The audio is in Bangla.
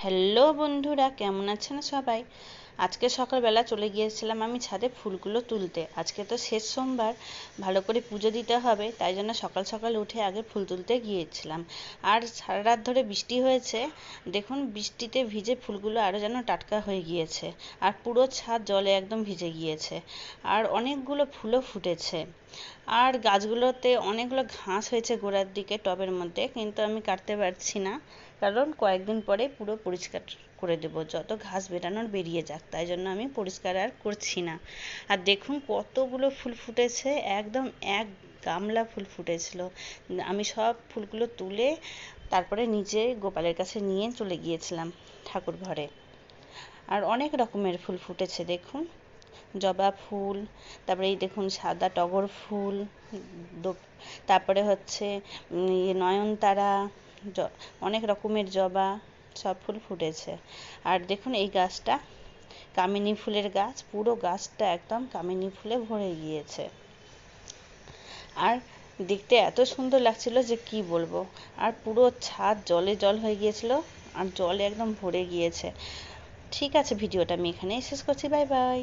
হ্যালো বন্ধুরা কেমন আছেন সবাই? আজকে সকালবেলা চলে গিয়েছিলাম আমি ছাদে ফুলগুলো তুলতে। আজকে তো শেষ সোমবার, ভালো করে পুজো দিতে হবে, তাই জন্য সকাল সকাল উঠে আগে ফুল তুলতে গিয়েছিলাম। আর সারা রাত ধরে বৃষ্টি হয়েছে, দেখুন বৃষ্টিতে ভিজে ফুলগুলো আরও যেন টাটকা হয়ে গিয়েছে, আর পুরো ছাদ জলে একদম ভিজে গিয়েছে, আর অনেকগুলো ফুলও ফুটেছে। আর গাছগুলোতে অনেকগুলো ঘাস হয়েছে গোড়ার দিকে, টবের মধ্যে, কিন্তু আমি কাটতে পারছি না, কারণ কয়েকদিন পরে পুরো পরিষ্কার করে দেব, যত ঘাস বেরানোর বেরিয়ে যাক, তাই জন্য আমি পরিষ্কার আর করছি না। আর দেখুন কতগুলো ফুল ফুটেছে, একদম এক গামলা ফুল ফুটেছিল। আমি সব ফুলগুলো তুলে তারপরে নিজে গোপালের কাছে নিয়ে চলে গিয়েছিলাম ঠাকুর ঘরে। আর অনেক রকমের ফুল ফুটেছে, দেখুন। জবা ফুল, তারপরে এই দেখুন সাদা টগর ফুল তারপরে হচ্ছে নয়নতারা অনেক রকমের জবা। সব ফুল ফুটেছে। আর দেখুন এই গাছটা, কামিনী ফুলের গাছ, পুরো গাছটা একদম কামিনী ফুলে ভরে গিয়েছে। আর দেখতে এত সুন্দর লাগছিল যে কি বলব? আর পুরো ছাদ জলে জল হয়ে গিয়েছিল, আর জলে একদম ভরে গিয়েছে। ঠিক আছে, ভিডিওটা আমি এখানেই শেষ করছি। Bye bye.